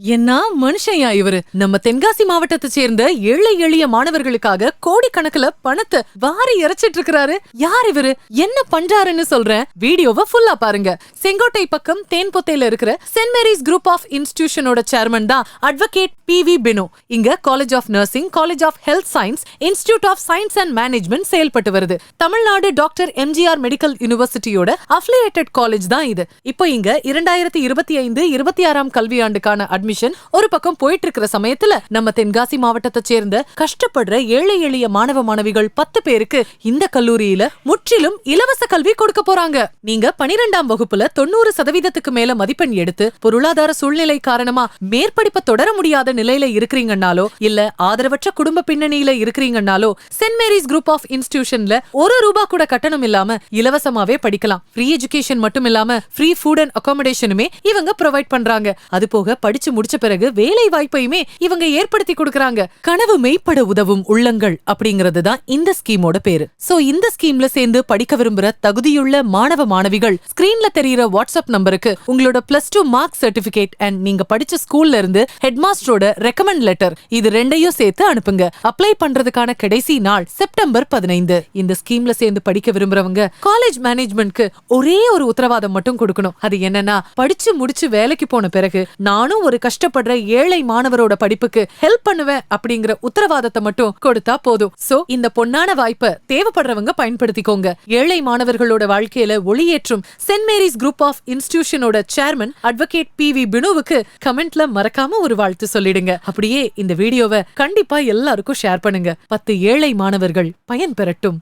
என்ன மனுஷன்யா இவரு? நம்ம தென்காசி மாவட்டத்தை சேர்ந்த ஏழை எளிய மாணவர்களுக்காக கோடிக்கணக்குல பணத்தை வாரி இறைச்சிட்டு இருக்கிறாரு யார் இவரு? என்ன பண்றாருன்னு சொல்றேன். வீடியோவை ஃபுல்லா பாருங்க. செங்கோட்டை பக்கம் தேன்பொத்தையில இருக்கிற சென்ட் மேரிஸ் குரூப் ஆஃப் இன்ஸ்டிடியூஷனோட சேர்மன் தான் அட்வொகேட் பி வி பினு இங்க college of nursing college of health science institute of science and management செயல்பட்டு வருது. தமிழ்நாடு டாக்டர் எம்ஜிஆர் மெடிக்கல் யூனிவர்சிட்டியோட அஃபிலியேட்டட் காலேஜ் தான் இது. இப்போ இங்க இரண்டாயிரத்தி இருபத்தி ஐந்து இருபத்தி ஆறாம் கல்வியாண்டுக்கான அட்மிஷன் ஒரு பக்கம் போயிட்டு இருக்கிற சமயத்துல நம்ம தென்காசி மாவட்டத்தை சேர்ந்த கஷ்டப்படுற ஏழை எளிய மாணவ மாணவிகள் பத்து பேருக்கு இந்த கல்லூரியில முற்றிலும் இலவச கல்வி கொடுக்க போறாங்க. நீங்க பனிரெண்டாம் வகுப்புல தொண்ணூறு சதவீதத்துக்கு மேல மதிப்பெண் எடுத்து பொருளாதார சூழ்நிலை காரணமா மேற்படிப்பை தொடர முடியாத நிலையில இருக்கிறீங்கன்னாலோ இல்ல ஆதரவற்ற குடும்ப பின்னணியில இருக்கிறீங்கன்னாலோ சென்ட் மேரிஸ் குரூப் ஆஃப் இன்ஸ்டிடியூஷன்ல ஒரு ரூபா கூட கட்டணம் இல்லாம இலவசமாவே படிக்கலாம். ஃப்ரீ எஜுகேஷன் மட்டும் இல்லாம ஃப்ரீ ஃபுட் அண்ட் அகாமடேஷனுமே இவங்க ப்ரொவைட் பண்றாங்க. அது போக படிச்சு முடிச்ச பிறகு வேலை வாய்ப்பையுமே இவங்க ஏற்படுத்தி கொடுக்கறாங்க. கனவு மெய்ப்பட உதவும் உள்ளங்கள் அப்படிங்கிறது தான் இந்த ஸ்கீமோட பேரு. சோ இந்த ஸ்கீம்ல சேர்ந்து படிக்க விரும்புற தகுதியுள்ள மாணவ மாணவிகள் ஸ்கிரீன்ல தெரியுற வாட்ஸ்அப் நம்பருக்கு உங்களோட plus two mark certificate and நீங்க படிச்ச ஸ்கூல்ல இருந்து ஹெட் மாஸ்டரோட ரெக்கமெண்ட் லெட்டர் இது ரெண்டையும் சேர்த்து அனுப்புங்க. அப்ளை பண்றதுக்கான கடைசி நாள் செப்டம்பர் பதினைந்து. இந்த ஸ்கீம்ல சேர்ந்து படிக்க விரும்புறவங்க காலேஜ் மேனேஜ்மெண்ட்க்கு ஒரே ஒரு உத்தரவாதம் மட்டும் கொடுக்கணும். அது என்னன்னா படிச்சு முடிச்சு வேலைக்கு போன பிறகு நானும் ஒரு கஷ்டப்படுற ஏழை மாணவரோட படிப்புக்கு ஹெல்ப் பண்ணுவேன் அப்படிங்கிற உத்தரவாதத்தை மட்டும் கொடுத்தா போதும். சோ இந்த பொன்னான வாய்ப்பை தேவைப்படுறவங்க பயன்படுத்திக்கோங்க. ஏழை மாணவர்களோட வாழ்க்கையில ஒளியேற்றும் சென்ட் மேரிஸ் குரூப் ஆஃப் இன்ஸ்டிடியூஷனோட சேர்மன் அட்வொகேட் பி வி பினுவுக்கு கமெண்ட்ல மறக்காம ஒரு வாழ்த்து சொல்லிடுங்க. அப்படியே இந்த வீடியோவை கண்டிப்பா எல்லாருக்கும் ஷேர் பண்ணுங்க. பத்து ஏழை மாணவர்கள் பயன் பெறட்டும்.